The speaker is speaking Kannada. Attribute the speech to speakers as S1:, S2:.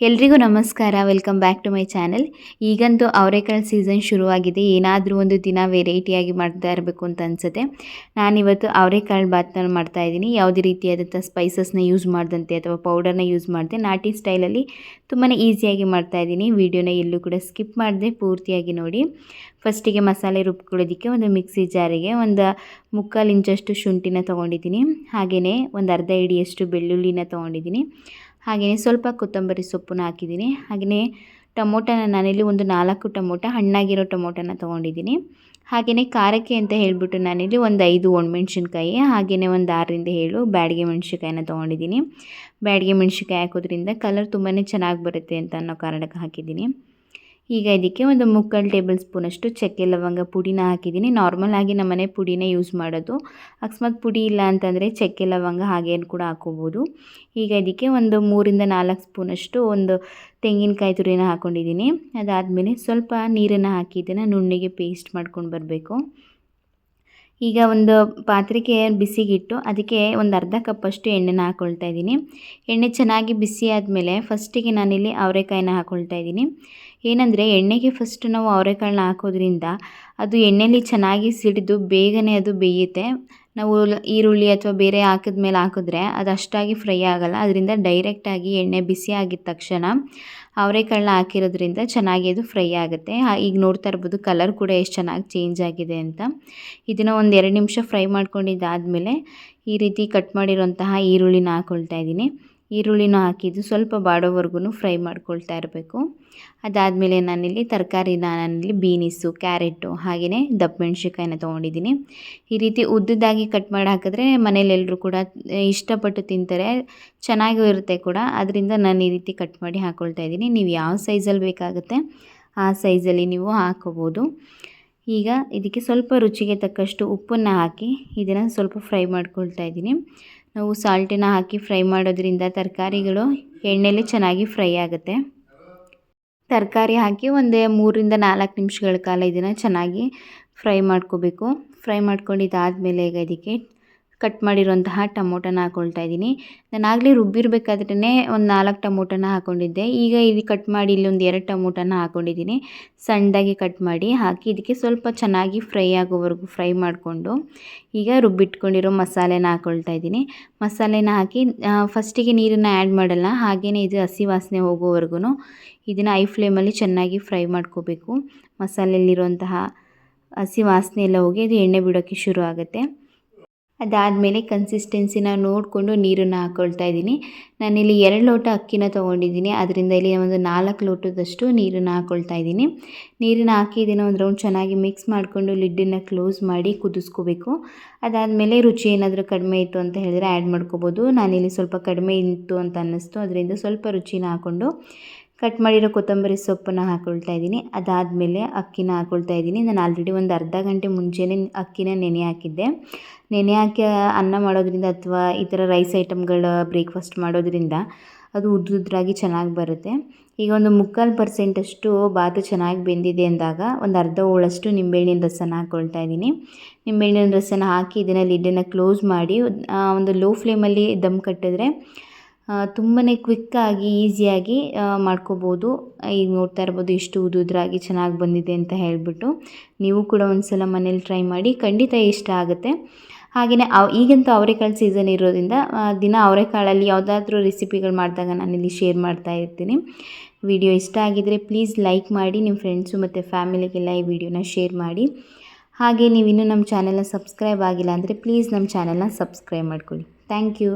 S1: ಎಲ್ರಿಗೂ ನಮಸ್ಕಾರ, welcome back to my channel. ಈಗಂತೂ ಅವರೆಕಾಳು ಸೀಸನ್ ಶುರುವಾಗಿದೆ. ಏನಾದರೂ ಒಂದು ದಿನ ವೆರೈಟಿಯಾಗಿ ಮಾಡ್ತಾ ಇರಬೇಕು ಅಂತ ಅನಿಸುತ್ತೆ. ನಾನಿವತ್ತು ಅವರೆಕಾಳು ಬಾತ್ನ ಮಾಡ್ತಾ ಇದ್ದೀನಿ. ಯಾವುದೇ ರೀತಿಯಾದಂಥ ಸ್ಪೈಸಸ್ನ ಯೂಸ್ ಮಾಡ್ದಂತೆ ಅಥವಾ ಪೌಡರ್ನ ಯೂಸ್ ಮಾಡಿದೆ ನಾಟಿ ಸ್ಟೈಲಲ್ಲಿ ತುಂಬಾ ಈಸಿಯಾಗಿ ಮಾಡ್ತಾ ಇದ್ದೀನಿ. ವೀಡಿಯೋನ ಎಲ್ಲೂ ಕೂಡ ಸ್ಕಿಪ್ ಮಾಡಿದೆ ಪೂರ್ತಿಯಾಗಿ ನೋಡಿ. ಫಸ್ಟಿಗೆ ಮಸಾಲೆ ರುಬ್ಕೊಳ್ಳೋದಕ್ಕೆ ಒಂದು ಮಿಕ್ಸಿ ಜಾರಿಗೆ ಒಂದು ಮುಕ್ಕಾಲು ಇಂಚಷ್ಟು ಶುಂಠಿನ ತೊಗೊಂಡಿದ್ದೀನಿ. ಹಾಗೆಯೇ ಒಂದು ಅರ್ಧ ಇಡಿಯಷ್ಟು ಬೆಳ್ಳುಳ್ಳಿನ ತೊಗೊಂಡಿದ್ದೀನಿ. ಹಾಗೆಯೇ ಸ್ವಲ್ಪ ಕೊತ್ತಂಬರಿ ಸೊಪ್ಪನ್ನು ಹಾಕಿದ್ದೀನಿ. ಹಾಗೆಯೇ ಟೊಮೊಟೊನ ನಾನಿಲ್ಲಿ ಒಂದು ನಾಲ್ಕು ಟೊಮೊಟೊ, ಹಣ್ಣಾಗಿರೋ ಟೊಮೊಟೊನ ತೊಗೊಂಡಿದ್ದೀನಿ. ಹಾಗೆಯೇ ಖಾರಕ್ಕೆ ಅಂತ ಹೇಳಿಬಿಟ್ಟು ನಾನಿಲ್ಲಿ ಒಂದು ಐದು ಒಣಮೆಣ್ಸಿನ್ಕಾಯಿ, ಹಾಗೆಯೇ ಒಂದು ಆರರಿಂದ ಏಳು ಬ್ಯಾಡಿಗೆ ಮೆಣಸಿನ್ಕಾಯಿನ ತೊಗೊಂಡಿದ್ದೀನಿ. ಬ್ಯಾಡಿಗೆ ಮೆಣಸಿನ್ಕಾಯಿ ಹಾಕೋದ್ರಿಂದ ಕಲರ್ ತುಂಬಾ ಚೆನ್ನಾಗಿ ಬರುತ್ತೆ ಅಂತ ಅನ್ನೋ ಕಾರಣಕ್ಕೆ ಹಾಕಿದ್ದೀನಿ. ಈಗ ಇದಕ್ಕೆ ಒಂದು ಮುಕ್ಕಾಲು ಟೇಬಲ್ ಸ್ಪೂನಷ್ಟು ಚಕ್ಕೆ ಲವಂಗ ಪುಡಿನ ಹಾಕಿದ್ದೀನಿ. ನಾರ್ಮಲ್ ಆಗಿ ನಮ್ಮನೆ ಪುಡಿನೇ ಯೂಸ್ ಮಾಡೋದು. ಅಕಸ್ಮಾತ್ ಪುಡಿ ಇಲ್ಲ ಅಂತಂದರೆ ಚಕ್ಕೆ ಲವಂಗ ಹಾಗೇನು ಕೂಡ ಹಾಕೋಬೋದು. ಈಗ ಇದಕ್ಕೆ ಒಂದು ಮೂರಿಂದ ನಾಲ್ಕು ಸ್ಪೂನಷ್ಟು ಒಂದು ತೆಂಗಿನಕಾಯಿ ತುರಿನ ಹಾಕ್ಕೊಂಡಿದ್ದೀನಿ ಅದಾದಮೇಲೆ ಸ್ವಲ್ಪ ನೀರನ್ನು ಹಾಕಿ ಇದನ್ನು ನುಣ್ಣಿಗೆ ಪೇಸ್ಟ್ ಮಾಡ್ಕೊಂಡು ಬರಬೇಕು. ಈಗ ಒಂದು ಪಾತ್ರೆಗೆ ಬಿಸಿಗಿಟ್ಟು ಅದಕ್ಕೆ ಒಂದು ಅರ್ಧ ಕಪ್ಪಷ್ಟು ಎಣ್ಣೆನ ಹಾಕ್ಕೊಳ್ತಾ ಇದ್ದೀನಿ. ಎಣ್ಣೆ ಚೆನ್ನಾಗಿ ಬಿಸಿ ಆದಮೇಲೆ ಫಸ್ಟಿಗೆ ನಾನಿಲ್ಲಿ ಅವರೆಕಾಯಿನ ಹಾಕ್ಕೊಳ್ತಾ ಇದ್ದೀನಿ. ಏನಂದರೆ ಎಣ್ಣೆಗೆ ಫಸ್ಟ್ ನಾವು ಅವರೆಕಾಳನ್ನ ಹಾಕೋದ್ರಿಂದ ಅದು ಎಣ್ಣೆಲಿ ಚೆನ್ನಾಗಿ ಸಿಡಿದು ಬೇಗನೆ ಅದು ಬೇಯುತ್ತೆ. ನಾವು ಈರುಳ್ಳಿ ಅಥವಾ ಬೇರೆ ಹಾಕಿದ ಮೇಲೆ ಹಾಕಿದ್ರೆ ಅದು ಅಷ್ಟಾಗಿ ಫ್ರೈ ಆಗೋಲ್ಲ. ಅದರಿಂದ ಡೈರೆಕ್ಟಾಗಿ ಎಣ್ಣೆ ಬಿಸಿ ಆಗಿದ ತಕ್ಷಣ ಅವರೆಕಾಳನ್ನ ಹಾಕಿರೋದ್ರಿಂದ ಚೆನ್ನಾಗಿ ಅದು ಫ್ರೈ ಆಗುತ್ತೆ. ಈಗ ನೋಡ್ತಾ ಇರ್ಬೋದು ಕಲರ್ ಕೂಡ ಎಷ್ಟು ಚೆನ್ನಾಗಿ ಚೇಂಜ್ ಆಗಿದೆ ಅಂತ. ಇದನ್ನು ಒಂದು ಎರಡು ನಿಮಿಷ ಫ್ರೈ ಮಾಡ್ಕೊಂಡಿದ್ದಾದಮೇಲೆ ಈ ರೀತಿ ಕಟ್ ಮಾಡಿರುವಂತಹ ಈರುಳ್ಳಿನ ಹಾಕ್ಕೊಳ್ತಾ ಇದ್ದೀನಿ. ಈರುಳ್ಳಿನ ಹಾಕಿದ್ದು ಸ್ವಲ್ಪ ಬಾಡೋವರೆಗೂ ಫ್ರೈ ಮಾಡ್ಕೊಳ್ತಾ ಇರಬೇಕು. ಅದಾದಮೇಲೆ ನಾನಿಲ್ಲಿ ತರಕಾರಿನ ನಾನಿಲ್ಲಿ ಬೀನಿಸು, ಕ್ಯಾರೆಟು ಹಾಗೆಯೇ ದಪ್ಪ ಮೆಣ್ಸಿನ್ಕಾಯಿನ ತೊಗೊಂಡಿದ್ದೀನಿ. ಈ ರೀತಿ ಉದ್ದದಾಗಿ ಕಟ್ ಮಾಡಿ ಹಾಕಿದ್ರೆ ಮನೇಲೆಲ್ಲರೂ ಕೂಡ ಇಷ್ಟಪಟ್ಟು ತಿಂತಾರೆ, ಚೆನ್ನಾಗೂ ಇರುತ್ತೆ ಕೂಡ. ಅದರಿಂದ ನಾನು ಈ ರೀತಿ ಕಟ್ ಮಾಡಿ ಹಾಕ್ಕೊಳ್ತಾ ಇದ್ದೀನಿ. ನೀವು ಯಾವ ಸೈಜಲ್ಲಿ ಬೇಕಾಗುತ್ತೆ ಆ ಸೈಜಲ್ಲಿ ನೀವು ಹಾಕೋಬೋದು. ಈಗ ಇದಕ್ಕೆ ಸ್ವಲ್ಪ ರುಚಿಗೆ ತಕ್ಕಷ್ಟು ಉಪ್ಪನ್ನು ಹಾಕಿ ಇದನ್ನು ಸ್ವಲ್ಪ ಫ್ರೈ ಮಾಡ್ಕೊಳ್ತಾ ಇದ್ದೀನಿ. ನಾವು ಸಾಲ್ಟನ್ನ ಹಾಕಿ ಫ್ರೈ ಮಾಡೋದ್ರಿಂದ ತರಕಾರಿಗಳು ಎಣ್ಣೆಲಿ ಚೆನ್ನಾಗಿ ಫ್ರೈ ಆಗುತ್ತೆ. ತರಕಾರಿ ಹಾಕಿ ಒಂದೇ ಮೂರಿಂದ ನಾಲ್ಕು ನಿಮಿಷಗಳ ಕಾಲ ಇದನ್ನು ಚೆನ್ನಾಗಿ ಫ್ರೈ ಮಾಡ್ಕೋಬೇಕು. ಫ್ರೈ ಮಾಡ್ಕೊಂಡಿದ್ದಾದಮೇಲೆ ಈಗ ಇದಕ್ಕೆ ಕಟ್ ಮಾಡಿರುವಂತಹ ಟೊಮೊಟೊನ ಹಾಕ್ಕೊಳ್ತಾ ಇದ್ದೀನಿ. ನಾನು ಆಗಲೇ ರುಬ್ಬಿರಬೇಕಾದ್ರೇ ಒಂದು ನಾಲ್ಕು ಟೊಮೊಟೊನ ಹಾಕ್ಕೊಂಡಿದ್ದೆ ಈಗ ಇಲ್ಲಿ ಕಟ್ ಮಾಡಿ ಒಂದು ಎರಡು ಟೊಮೊಟೊನ ಹಾಕ್ಕೊಂಡಿದ್ದೀನಿ ಸಣ್ಣದಾಗಿ ಕಟ್ ಮಾಡಿ ಹಾಕಿ ಇದಕ್ಕೆ ಸ್ವಲ್ಪ ಚೆನ್ನಾಗಿ ಫ್ರೈ ಆಗೋವರೆಗೂ ಫ್ರೈ ಮಾಡಿಕೊಂಡು ಈಗ ರುಬ್ಬಿಟ್ಕೊಂಡಿರೋ ಮಸಾಲೆನ ಹಾಕ್ಕೊಳ್ತಾ ಇದ್ದೀನಿ. ಮಸಾಲೆನ ಹಾಕಿ ಫಸ್ಟಿಗೆ ನೀರನ್ನು ಆ್ಯಡ್ ಮಾಡಲ್ಲ ಹಾಗೇ ಇದು ಹಸಿ ವಾಸನೆ ಹೋಗೋವರೆಗೂ ಇದನ್ನು ಐ ಫ್ಲೇಮಲ್ಲಿ ಚೆನ್ನಾಗಿ ಫ್ರೈ ಮಾಡ್ಕೋಬೇಕು. ಮಸಾಲೆಯಲ್ಲಿರುವಂತಹ ಹಸಿ ವಾಸನೆ ಎಲ್ಲ ಹೋಗಿ ಅದು ಎಣ್ಣೆ ಬಿಡೋಕ್ಕೆ ಶುರು ಆಗುತ್ತೆ. ಅದಾದಮೇಲೆ ಕನ್ಸಿಸ್ಟೆನ್ಸಿನ ನೋಡಿಕೊಂಡು ನೀರನ್ನು ಹಾಕ್ಕೊಳ್ತಾ ಇದ್ದೀನಿ. ನಾನಿಲ್ಲಿ ಎರಡು ಲೋಟ ಅಕ್ಕಿನ ತೊಗೊಂಡಿದ್ದೀನಿ. ಅದರಿಂದ ಇಲ್ಲಿ ಒಂದು ನಾಲ್ಕು ಲೋಟದಷ್ಟು ನೀರನ್ನು ಹಾಕ್ಕೊಳ್ತಾ ಇದ್ದೀನಿ. ನೀರನ್ನು ಹಾಕಿ ಒಂದು ರೌಂಡ್ ಚೆನ್ನಾಗಿ ಮಿಕ್ಸ್ ಮಾಡಿಕೊಂಡು ಲಿಡ್ಡನ್ನು ಕ್ಲೋಸ್ ಮಾಡಿ ಕುದಿಸ್ಕೋಬೇಕು. ಅದಾದಮೇಲೆ ರುಚಿ ಏನಾದರೂ ಕಡಿಮೆ ಇತ್ತು ಅಂತ ಹೇಳಿದ್ರೆ ಆ್ಯಡ್ ಮಾಡ್ಕೋಬೋದು. ನಾನಿಲ್ಲಿ ಸ್ವಲ್ಪ ಕಡಿಮೆ ಇತ್ತು ಅಂತ ಅನ್ನಿಸ್ತು. ಅದರಿಂದ ಸ್ವಲ್ಪ ರುಚಿನ ಹಾಕ್ಕೊಂಡು ಕಟ್ ಮಾಡಿರೋ ಕೊತ್ತಂಬರಿ ಸೊಪ್ಪನ್ನು ಹಾಕ್ಕೊಳ್ತಾ ಇದ್ದೀನಿ. ಅದಾದಮೇಲೆ ಅಕ್ಕಿನ ಹಾಕ್ಕೊಳ್ತಾ ಇದ್ದೀನಿ. ನಾನು ಆಲ್ರೆಡಿ ಒಂದು ಅರ್ಧ ಗಂಟೆ ಮುಂಚೆನೇ ಅಕ್ಕಿನ ನೆನೆ ಹಾಕಿದ್ದೆ. ನೆನೆ ಹಾಕಿ ಅನ್ನ ಮಾಡೋದ್ರಿಂದ ಅಥವಾ ಈ ಥರ ರೈಸ್ ಐಟಮ್ಗಳ ಬ್ರೇಕ್ಫಾಸ್ಟ್ ಮಾಡೋದ್ರಿಂದ ಅದು ಉದ್ದುದ್ರಾಗಿ ಚೆನ್ನಾಗಿ ಬರುತ್ತೆ. ಈಗ ಒಂದು ಮುಕ್ಕಾಲು ಪರ್ಸೆಂಟಷ್ಟು ಬಾತು ಚೆನ್ನಾಗಿ ಬೆಂದಿದೆ ಅಂದಾಗ ಒಂದು ಅರ್ಧ ಹೋಳಷ್ಟು ನಿಂಬೆಹಣ್ಣಿನ ರಸನ ಹಾಕ್ಕೊಳ್ತಾ ಇದ್ದೀನಿ. ನಿಂಬೆಹಣ್ಣಿನ ರಸನ ಹಾಕಿ ಇದನ್ನು ಲಿಡ್ಡನ್ನು ಕ್ಲೋಸ್ ಮಾಡಿ ಒಂದು ಲೋ ಫ್ಲೇಮಲ್ಲಿ ದಮ್ ಕಟ್ಟಿದ್ರೆ ತುಂಬಾ ಕ್ವಿಕ್ಕಾಗಿ ಈಸಿಯಾಗಿ ಮಾಡ್ಕೋಬೋದು. ಈಗ ನೋಡ್ತಾ ಇರ್ಬೋದು ಎಷ್ಟು ಉದುದ್ರಾಗಿ ಚೆನ್ನಾಗಿ ಬಂದಿದೆ ಅಂತ ಹೇಳಿಬಿಟ್ಟು. ನೀವು ಕೂಡ ಒಂದು ಸಲ ಮನೇಲಿ ಟ್ರೈ ಮಾಡಿ, ಖಂಡಿತ ಇಷ್ಟ ಆಗುತ್ತೆ. ಹಾಗೆಯೇ ಅವ್, ಈಗಂತೂ ಅವರೆಕಾಳು ಸೀಸನ್ ಇರೋದ್ರಿಂದ ದಿನ ಅವರೆಕಾಳಲ್ಲಿ ಯಾವುದಾದ್ರೂ ರೆಸಿಪಿಗಳು ಮಾಡಿದಾಗ ನಾನಿಲ್ಲಿ ಶೇರ್ ಮಾಡ್ತಾ ಇರ್ತೀನಿ. ವಿಡಿಯೋ ಇಷ್ಟ ಆಗಿದ್ದರೆ ಪ್ಲೀಸ್ ಲೈಕ್ ಮಾಡಿ ನಿಮ್ಮ ಫ್ರೆಂಡ್ಸು ಮತ್ತು ಫ್ಯಾಮಿಲಿಗೆಲ್ಲ ಈ ವಿಡಿಯೋನ ಶೇರ್ ಮಾಡಿ. ಹಾಗೆ ನೀವು ಇನ್ನೂ ನಮ್ಮ ಚಾನೆಲ್ನ ಸಬ್ಸ್ಕ್ರೈಬ್ ಆಗಿಲ್ಲ ಅಂದರೆ ಪ್ಲೀಸ್ ನಮ್ಮ ಚಾನೆಲ್ನ ಸಬ್ಸ್ಕ್ರೈಬ್ ಮಾಡ್ಕೊಳ್ಳಿ. Thank you